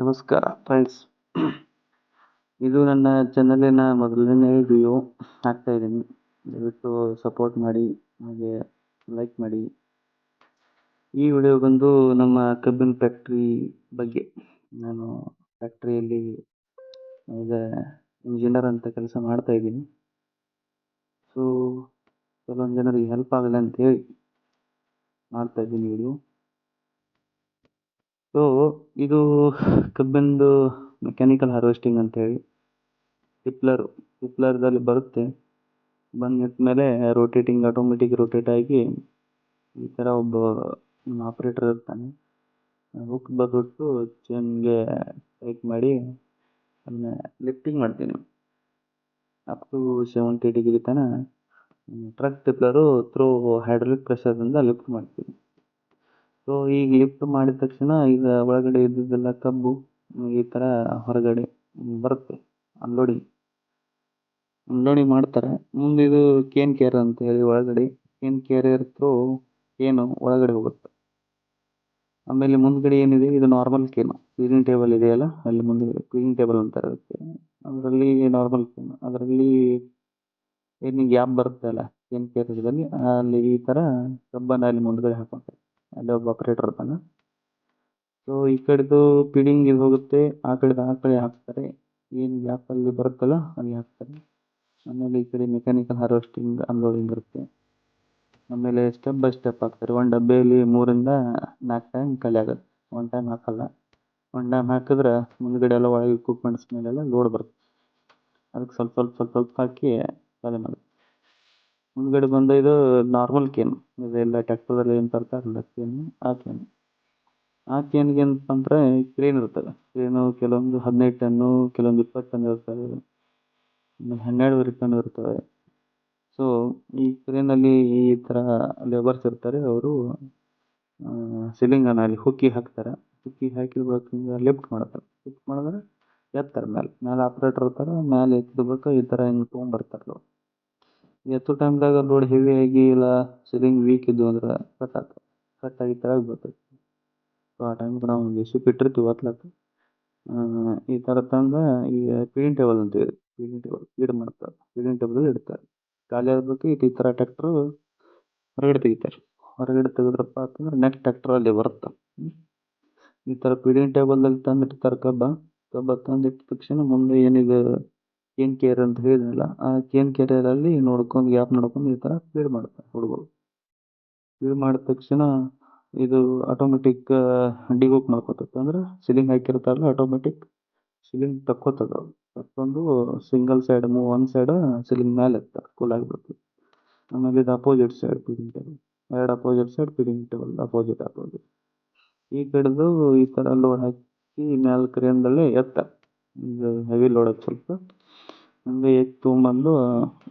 ನಮಸ್ಕಾರ ಫ್ರೆಂಡ್ಸ್ ಇದು ನನ್ನ ಚಾನಲಿನ ಮೊದಲನೇ ವಿಡಿಯೋ ಹಾಕ್ತಾ ಇದ್ದೀನಿ ದಯವಿಟ್ಟು ಸಪೋರ್ಟ್ ಮಾಡಿ, ಹಾಗೆ ಲೈಕ್ ಮಾಡಿ. ಈ ವಿಡಿಯೋ ಬಂದು ನಮ್ಮ ಕಬ್ಬಿನ ಫ್ಯಾಕ್ಟ್ರಿ ಬಗ್ಗೆ. ನಾನು ಫ್ಯಾಕ್ಟ್ರಿಯಲ್ಲಿ ಈಗ ಇಂಜಿನಿಯರ್ ಅಂತ ಕೆಲಸ ಮಾಡ್ತಾ ಇದ್ದೀನಿ. ಸೊ ಕೆಲವೊಂದು ಜನರಿಗೆ ಹೆಲ್ಪ್ ಆಗಲಿ ಅಂತ ಹೇಳಿ ಮಾಡ್ತಾ ಇದ್ದೀನಿ ವಿಡಿಯೋ ಸೊ ಇದು ಕಬ್ಬಿಂದು ಮೆಕ್ಯಾನಿಕಲ್ ಹಾರ್ವೆಸ್ಟಿಂಗ್ ಅಂತ ಹೇಳಿ ಟಿಪ್ಲರ್, ಟಿಪ್ಲರ್ದಲ್ಲಿ ಬರುತ್ತೆ. ಮೇಲೆ ರೋಟೇಟಿಂಗ್ ಆಟೋಮೆಟಿಕ್ ರೋಟೇಟ್ ಆಗಿ ಈ ಥರ ಒಬ್ಬ ಆಪ್ರೇಟರ್ ಇರ್ತಾನೆ. ಹುಕ್ ಬಂದ್ಬಿಟ್ಟು ಚೈನ್ಗೆ ಟೈಟ್ ಮಾಡಿ ಅದನ್ನ ಲಿಫ್ಟಿಂಗ್ ಮಾಡ್ತೀನಿ. ಅಪ್ ಟು ಸೆವೆಂಟಿ ಡಿಗ್ರಿ ತನಕ. ಟ್ರಕ್ ಟಿಪ್ಲರು ಥ್ರೂ ಹೈಡ್ರಾಲಿಕ್ ಪ್ರೆಷರಿಂದ ಲಿಫ್ಟ್ ಮಾಡ್ತೀನಿ. ಸೊ ಈಗ ಲಿಫ್ಟ್ ಮಾಡಿದ ತಕ್ಷಣ ಈಗ ಒಳಗಡೆ ಇದ್ದಿದ್ದೆಲ್ಲ ಕಬ್ಬು ಈ ಥರ ಹೊರಗಡೆ ಬರುತ್ತೆ ಅನ್ಲೋಡಿಂಗ್ ಅನ್ಲೋಡಿಂಗ್ ಮಾಡ್ತಾರೆ. ಮುಂದೆ ಇದು ಕೇನ್ ಕೇರ್ ಅಂತ ಹೇಳಿ ಒಳಗಡೆ ಕೇನ್ ಕೇರಿಯರ್ ಥ್ರೂ ಕೇನು ಒಳಗಡೆ ಹೋಗುತ್ತೆ. ಆಮೇಲೆ ಮುಂದ್ಗಡೆ ಏನಿದೆ, ಇದು ನಾರ್ಮಲ್ ಕೇನು ಕ್ಲೀನಿಂಗ್ ಟೇಬಲ್ ಇದೆಯಲ್ಲ, ಅಲ್ಲಿ ಮುಂದೆ ಕ್ಲೀನಿಂಗ್ ಟೇಬಲ್ ಅಂತ ಅದಕ್ಕೆ ಅದರಲ್ಲಿ ನಾರ್ಮಲ್ ಕೇನು ಅದರಲ್ಲಿ ಏನು ಗ್ಯಾಪ್ ಬರುತ್ತೆ ಅಲ್ಲ ಕೇನ್ ಕೇರಿಯರ್ದಲ್ಲಿ ಅಲ್ಲಿ ಈ ಥರ ಕಬ್ಬನ್ನು ಅಲ್ಲಿ ಮುಂದ್ಗಡೆ ಹಾಕ್ಕೊಂತಾರೆ. ಅಲ್ಲಿ ಒಬ್ಬ ಆಪ್ರೇಟರ್ ಇರ್ತಾನೆ. ಸೊ ಈ ಕಡೆದು ಫೀಡಿಂಗ್ ಇದು ಹೋಗುತ್ತೆ. ಆ ಕಡೆದು ಆ ಕಡೆ ಹಾಕ್ತಾರೆ. ಏನು ಗ್ಯಾಪಲ್ಲಿ ಬರುತ್ತಲ್ಲ ಅಲ್ಲಿ ಹಾಕ್ತಾರೆ. ಆಮೇಲೆ ಈ ಕಡೆ ಮೆಕ್ಯಾನಿಕಲ್ ಹಾರ್ವೆಸ್ಟಿಂಗ್ ಅನ್ಲೋಡಿಂಗ್ ಇರುತ್ತೆ ಆಮೇಲೆ ಸ್ಟೆಪ್ ಬೈ ಸ್ಟೆಪ್ ಹಾಕ್ತಾರೆ. ಒಂದು ಡಬ್ಬೆಯಲ್ಲಿ ಮೂರಿಂದ ನಾಲ್ಕು ಟೈಮ್ ಖಾಲಿ ಆಗುತ್ತೆ. ಒನ್ ಟೈಮ್ ಹಾಕಲ್ಲ. ಒನ್ ಟೈಮ್ ಹಾಕಿದ್ರೆ ಮುಂದ್ಗಡೆ ಎಲ್ಲ ಒಳಗೆ ಇಕ್ವಿಪ್ಮೆಂಟ್ಸ್ ಮೇಲೆಲ್ಲ ಲೋಡ್ ಬರುತ್ತೆ. ಅದಕ್ಕೆ ಸ್ವಲ್ಪ ಸ್ವಲ್ಪ ಸ್ವಲ್ಪ ಸ್ವಲ್ಪ ಹಾಕಿ ಖಾಲಿ ಮಾಡುತ್ತೆ. ಮುಂದ್ಗಡೆ ಬಂದು ಇದು ನಾರ್ಮಲ್ ಕೇನ್ ಇದೆಲ್ಲ ಟ್ಯಾಕ್ಟರ್ದಲ್ಲಿ ಏನು ತರ್ತಾರಲ್ಲ ಕೇನ್ ಆ ಕೇನು ಆ ಕೇನ್ಗೆ ಅಂತಂದರೆ ಕ್ರೇನ್ ಇರ್ತದೆ. ಕ್ರೇನು ಕೆಲವೊಂದು ಹದಿನೈದು ಟನ್ನು ಕೆಲವೊಂದು ಇಪ್ಪತ್ತು ಟನ್ ಇರ್ತವೆ ಹನ್ನೆರಡುವರೆ ಟನ್ ಇರ್ತವೆ ಸೊ ಈ ಕ್ರೇನಲ್ಲಿ ಈ ಥರ ಲೇಬರ್ಸ್ ಇರ್ತಾರೆ. ಅವರು ಸಿಲಿಂಗನ್ನು ಅಲ್ಲಿ ಹುಕ್ಕಿ ಹಾಕ್ತಾರೆ. ಹುಕ್ಕಿ ಹಾಕಿದ ಲಿಫ್ಟ್ ಮಾಡ್ತಾರೆ. ಲಿಫ್ಟ್ ಮಾಡಿದ್ರೆ ಎತ್ತಾರೆ ಮೇಲೆ. ಮೇಲೆ ಆಪ್ರೇಟರ್ ಇರ್ತಾರೆ. ಮೇಲೆ ಎತ್ತಿರ್ಬೇಕು ಈ ಥರ ಹಿಂಗೆ ತೊಗೊಂಬರ್ತಾರೆ ಎತ್ತೋ ಟೈಮ್ದಾಗ ಲೋಡ್ ಹೆವಿ ಆಗಿ ಇಲ್ಲ ಸಿಲಿಂಗ್ ವೀಕ್ ಇದ್ವು ಅಂದ್ರೆ ಕಟ್ ಆಗ್ತದೆ ಕಟ್ ಆಗಿ ಕೆಳಗೆ ಬರ್ತೈತಿ ಸೊ ಆ ಟೈಮ್ಗೆ ನಾವು ಪಿ ಇಟ್ಟಿರ್ತೀವಿ ಒತ್ಲಕ್ಕೆ ಈ ಥರ ತಂದು ಈ ಫೀಡಿಂಗ್ ಟೇಬಲ್ ಅಂತೇಳಿ ಫೀಡಿಂಗ್ ಟೇಬಲ್ ಫೀಡ್ ಮಾಡ್ತಾರೆ. ಫೀಡಿಂಗ್ ಟೇಬಲ್ ಇಡ್ತಾರೆ. ಖಾಲಿ ಆದ್ಬಿಟ್ಟು ಈ ಥರ ಟ್ಯಾಕ್ಟ್ರು ಹೊರಗಡೆ ತೆಗಿತಾರೆ. ಹೊರಗಡೆ ತೆಗೆದ್ರಪ್ಪ ಅಂತಂದ್ರೆ ನೆಕ್ಸ್ಟ್ ಟ್ಯಾಕ್ಟ್ರ್ ಅಲ್ಲಿ ಬರುತ್ತೆ. ಈ ಥರ ಫೀಡಿಂಗ್ ಟೇಬಲ್ದಲ್ಲಿ ತಂದಿರ್ತಾರೆ ಕಬ್ಬ ಕಬ್ಬ ತಂದಿಟ್ಟ ತಕ್ಷಣ ಮುಂದೆ ಏನಿದೆ ಕೇನ್ ಕೇರ್ ಅಂತ ಹೇಳಿದ್ನಲ್ಲ, ಆ ಏನು ಕೇರಿಯರಲ್ಲಿ ನೋಡ್ಕೊಂಡು ಗ್ಯಾಪ್ ನೋಡ್ಕೊಂಡು ಈ ಥರ ಫೀಡ್ ಮಾಡ್ತಾರೆ ಹುಡುಗರು. ಫೀಡ್ ಮಾಡಿದ ತಕ್ಷಣ ಇದು ಆಟೋಮೆಟಿಕ್ ಡಿವೋಕ್ ಮಾಡ್ಕೋತೈತೆ. ಅಂದ್ರೆ ಸಿಲಿಂಗ್ ಹಾಕಿರ್ತಾರಲ್ಲ ಆಟೋಮೆಟಿಕ್ ಸಿಲಿಂಗ್ ತಕ್ಕೋತದ ತಕ್ಕೊಂಡು ಸಿಂಗಲ್ ಸೈಡ್ ಮೂವ್ ಒಂದು ಸೈಡ್ ಸಿಲಿಂಗ್ ಮೇಲೆ ಎತ್ತ ಕೂಲ್ ಆಗಿಬಿಡ್ತದೆ ಆಮೇಲೆ ಇದು ಅಪೋಸಿಟ್ ಸೈಡ್ ಫೀಡಿಂಗ್ ಟೇಬಲ್ ಎರಡು opposite side feeding table opposite opposite ಈ ಕಡೆದು ಈ ಥರ ಲೋಡ್ ಹಾಕಿ ಕ್ರೇನ್ ಕ್ರೇನ್ದಲ್ಲೇ ಎತ್ತ ಇದು ಹೆವಿ ಲೋಡ್ ಸ್ವಲ್ಪ ಹಂಗೆ ಎತ್ತಿ ತೊಗೊಂಬಂದು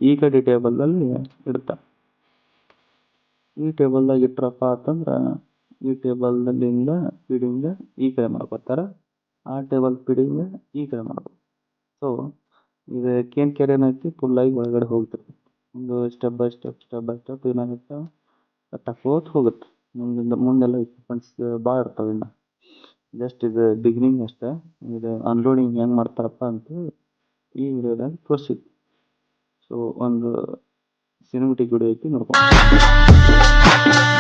ಈ ಕಡೆ ಟೇಬಲಲ್ಲಿ ಇಡ್ತ. ಈ ಟೇಬಲ್ದಾಗ ಇಟ್ರಪ್ಪ ಅಂತಂದ್ರೆ, ಈ ಟೇಬಲ್ದಲ್ಲಿಂದ ಫೀಡಿಂಗ್ ಈ ಕಡೆ ಮಾಡ್ಕೊತಾರ ಆ ಟೇಬಲ್ ಫೀಡಿಂಗ್ ಈ ಕಡೆ ಮಾಡ್ಬೇಕು ಸೊ ಇದು ಕೇನ್ ಕೆರೆ ಏನೈತಿ? ಫುಲ್ಲಾಗಿ ಒಳಗಡೆ ಹೋಗ್ತಿರ್ತೈತಿ ಒಂದು step by step step by step ಏನಾಗುತ್ತೆ? ಹಾಕೋತ ಹೋಗುತ್ತೆ. ಮುಂದಿಂದ, ಮುಂದೆಲ್ಲ ಇಕ್ವಿಪ್ಮೆಂಟ್ಸ್ ಭಾಳ ಇರ್ತಾವ ಇನ್ನು. ಜಸ್ಟ್ ಇದು ಬಿಗಿನಿಂಗ್ ಅಷ್ಟೇ. ಇದು ಅನ್ಲೋಡಿಂಗ್ ಹೆಂಗೆ ಮಾಡ್ತಾರಪ್ಪ ಅಂತೇಳಿ ಈ ವಿಡಿಯೋದಾಗ ತೋರಿಸಿದ್ದು. ಸೊ ಒಂದು ಸಿನಿಮೆಟಿಕ್ ವಿಡಿಯೋ ಐತಿ ನೋಡ್ಕೊಂಡು.